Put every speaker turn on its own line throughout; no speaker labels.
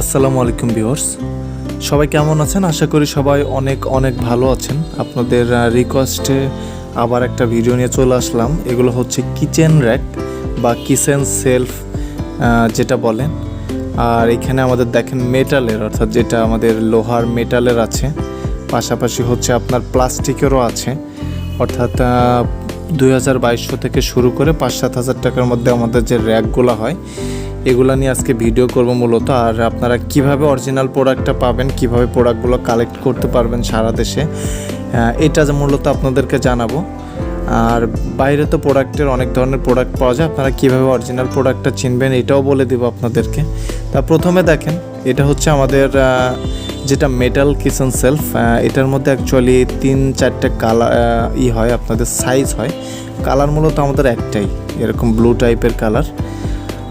আসসালামু আলাইকুম ভিউয়ার্স। সবাই কেমন আছেন? আশা করি সবাই অনেক অনেক ভালো আছেন। আপনাদের রিকোয়েস্টে আবার একটা ভিডিও নিয়ে চলে আসলাম। এগুলো হচ্ছে কিচেন র্যাক বা কিচেন সেলফ যেটা বলেন। আর এখানে আমাদের দেখেন মেটালের অর্থাৎ যেটা আমাদের লোহার মেটালের আছে। পাশাপাশি হচ্ছে আপনার প্লাস্টিকেরও আছে। অর্থাৎ দুই হাজার বাইশশো থেকে শুরু করে পাঁচ সাত হাজার টাকার মধ্যে আমাদের যে র্যাকগুলো হয় এগুলো নিয়ে আজকে ভিডিও করব মূলত, আর আপনারা কীভাবে অরিজিনাল প্রোডাক্টটা পাবেন, কীভাবে প্রোডাক্টগুলো কালেক্ট করতে পারবেন সারা দেশে এটা মূলত আপনাদেরকে জানাব। আর বাইরে তো প্রোডাক্টের অনেক ধরনের প্রোডাক্ট পাওয়া যায়, আপনারা কীভাবে অরিজিনাল প্রোডাক্টটা চিনবেন এটাও বলে দিব আপনাদেরকে। তা প্রথমে দেখেন, এটা হচ্ছে আমাদের যেটা মেটাল কিচেন সেলফ এটার মধ্যে অ্যাকচুয়ালি তিন, চারটে কালার ই হয়, আপনাদের সাইজ হয়। কালার মূলত আমাদের একটাই, এরকম ব্লু টাইপের কালার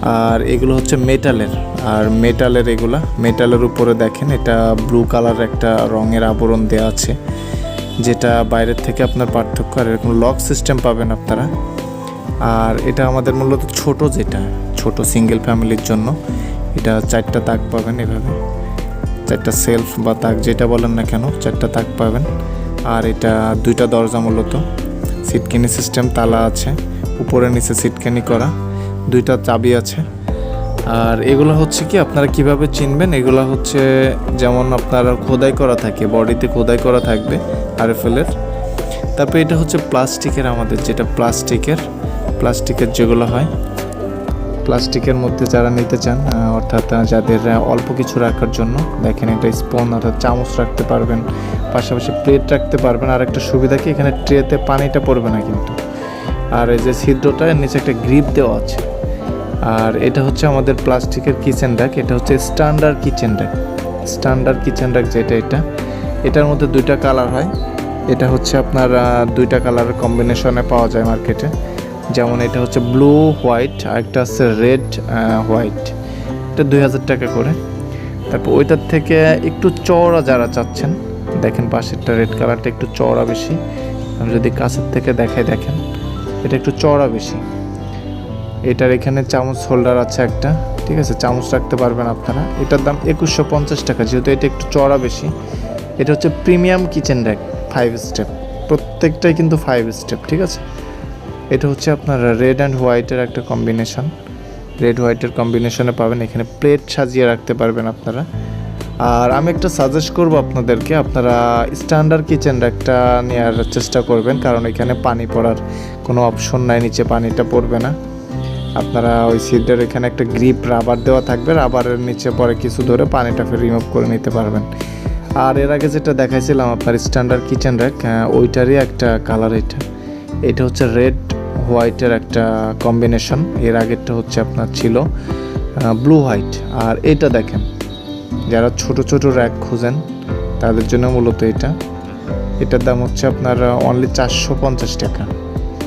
আর এগুলো হচ্ছে মেটালের। আর মেটালের এগুলা, মেটালের উপরে দেখেন, এটা ব্লু কালার একটা রঙের আবরণ দেওয়া আছে, যেটা বাইরের থেকে আপনার পার্থক্য, আর এরকম লক সিস্টেম পাবেন আপনারা। আর এটা আমাদের মূলত ছোট যেটা, ছোট সিঙ্গেল ফ্যামিলির জন্য। এটা চারটা তাক পাবেন এভাবে। চারটা সেলফ বা তাক যেটা বলেন না কেন, চারটা তাক পাবেন। আর এটা দুইটা দরজা মূলত। সিটকেনি সিস্টেম তালা আছে। উপরে, নিচে সিটকেনি করা। দুইটা চাবি আছে। আর এগুলো হচ্ছে কি আপনারা কীভাবে চিনবেন? এগুলো হচ্ছে যেমন আপনার খোদাই করা থাকে, বডিতে খোদাই করা থাকবে আরএফএলের। তারপরে এটা হচ্ছে প্লাস্টিকের আমাদের যেটা প্লাস্টিকের প্লাস্টিকের যেগুলো হয়। প্লাস্টিকের মধ্যে যারা নিতে চান অর্থাৎ যাদের অল্প কিছু রাখার জন্য, দেখেন এটা স্পুন অর্থাৎ চামচ রাখতে পারবেন, পাশাপাশি প্লেট রাখতে পারবেন। আর একটা সুবিধা কি, এখানে ট্রেতে পানিটা পড়বে না কিন্তু। আর এই যে ছিদ্রটা নিচে একটা গ্রিপ দেওয়া আছে। আর এটা হচ্ছে আমাদের প্লাস্টিকের কিচেন র্যাক এটা হচ্ছে standard kitchen rack standard kitchen rack যেটা এটা, এটার মধ্যে দুইটা কালার হয়। এটা হচ্ছে আপনার দুইটা কালার কম্বিনেশনে পাওয়া যায় মার্কেটে যেমন এটা হচ্ছে ব্লু হোয়াইট আর একটা হচ্ছে রেড হোয়াইট এটা দুই হাজার টাকা করে। তারপর ওইটার থেকে একটু চওড়া যারা চাচ্ছেন, দেখেন পাশেরটা রেড কালারটা একটু চওড়া বেশি। আমি যদি কাছের থেকে দেখাই, দেখেন, এটা একটু চওড়া বেশি। এটার এখানে চামচ হোল্ডার আছে একটা, ঠিক আছে? চামচ রাখতে পারবেন আপনারা। এটার দাম একুশশো পঞ্চাশ টাকা, যেহেতু এটা একটু চড়া বেশি। এটা হচ্ছে premium kitchen rack five step প্রত্যেকটাই কিন্তু ফাইভ স্টেপ ঠিক আছে? এটা হচ্ছে আপনার রেড অ্যান্ড হোয়াইটের একটা কম্বিনেশন রেড হোয়াইটের কম্বিনেশনে পাবেন, এখানে প্লেট সাজিয়ে রাখতে পারবেন আপনারা। আর আমি একটা সাজেস্ট করব আপনাদেরকে, আপনারা স্ট্যান্ডার্ড কিচেন র্যাকটা নেওয়ার চেষ্টা করবেন, কারণ এখানে পানি পড়ার কোনো অপশন নাই, নিচে পানিটা পড়বে না। আপনারা ওই সিটের এখানে একটা গ্রিপ রাবার দেওয়া থাকবে, রাবারের নিচে পরে কিছু ধরে পানিটা ফের রিমুভ করে নিতে পারবেন। আর এর আগে যেটা দেখাইছিলাম আপনার স্ট্যান্ডার্ড কিচেন র্যাক ওইটারই একটা কালার এটা। এটা হচ্ছে রেড হোয়াইটের একটা কম্বিনেশন এর আগেরটা হচ্ছে আপনার ছিল ব্লু হোয়াইট আর এটা দেখেন, যারা ছোট ছোট র্যাক খুঁজেন, তাদের জন্য মূলত এটা। এটার দাম হচ্ছে আপনার অনলি চারশো পঞ্চাশ টাকা।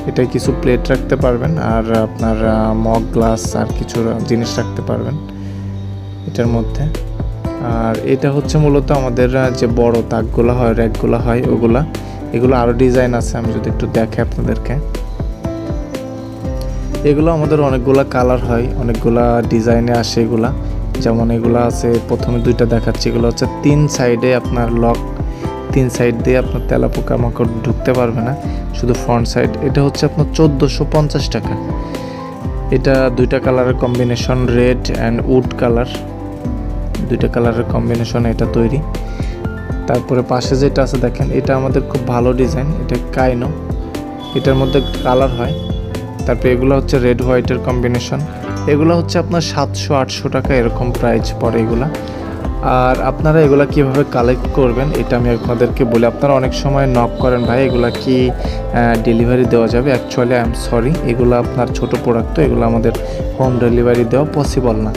এটায় কিছু প্লেট রাখতে পারবেন আর আপনার মগ গ্লাস আর কিছু জিনিস রাখতে পারবেন এটার মধ্যে। আর এটা হচ্ছে মূলত আমাদের যে বড় তাকগুলো হয় র্যাকগুলো হয়, ওগুলা। এগুলো আরও ডিজাইন আছে, আমি যদি একটু দেখাই আপনাদেরকে। এগুলো আমাদের অনেকগুলা কালার হয়, অনেকগুলা ডিজাইনে আসে এগুলা। যেমন এগুলো আছে, প্রথমে দুইটা দেখাচ্ছি, এগুলো হচ্ছে তিন সাইডে আপনার লক তিন সাইড দিয়ে আপনার তেলা পোকা মাকড় ঢুকতে পারবে না, শুধু ফ্রন্ট সাইড এটা হচ্ছে আপনার চোদ্দোশো পঞ্চাশ টাকা। এটা দুইটা কালারের combination red and wood colour দুইটা কালারের কম্বিনেশন এটা তৈরি। তারপরে পাশে যেটা আছে দেখেন, এটা আমাদের খুব ভালো ডিজাইন এটা কাইনো। এটার মধ্যে কালার হয়। তারপরে এগুলো হচ্ছে রেড হোয়াইটের কম্বিনেশন এগুলো হচ্ছে আপনার সাতশো আটশো টাকা এরকম প্রাইস পড়ে এগুলা। আর আপনারা এগুলা কীভাবে কালেক্ট করবেন, এটা আমি আপনাদেরকে বলি। আপনারা অনেক সময় নক করেন, ভাই, এগুলা কি ডেলিভারি দেওয়া যাবে? অ্যাকচুয়ালি আই এম সরি এগুলো আপনার ছোট প্রোডাক্ট তো, এগুলো আমাদের হোম ডেলিভারি দেওয়া পসিবল না।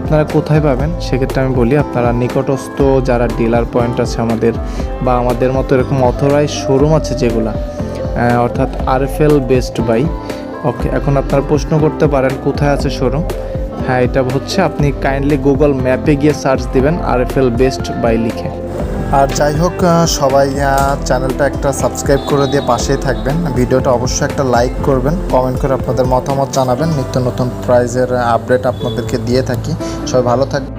আপনারা কোথায় পাবেন, সেক্ষেত্রে আমি বলি, আপনারা নিকটস্থ যারা ডিলার পয়েন্ট আছে আমাদের, বা আমাদের মতো এরকম অথরাইজ শোরুম আছে যেগুলা অর্থাৎ আরএফএল বেস্ট বাই ওকে এখন আপনারা প্রশ্ন করতে পারেন, কোথায় আছে শোরুম হ্যাঁ এটা হচ্ছে আপনি কাইন্ডলি গুগল ম্যাপে গিয়ে সার্চ দিবেন R F L Best Buy লিখে।
আর যাই হোক সবাই চ্যানেলটা একটা সাবস্ক্রাইব করে দিয়ে পাশেই থাকবেন। ভিডিওটা অবশ্যই একটা লাইক করবেন কমেন্ট করে আপনাদের মতামত জানাবেন। নিত্য নতুন প্রাইজের আপডেট আপনাদেরকে দিয়ে থাকি। সবাই ভালো থাকবেন।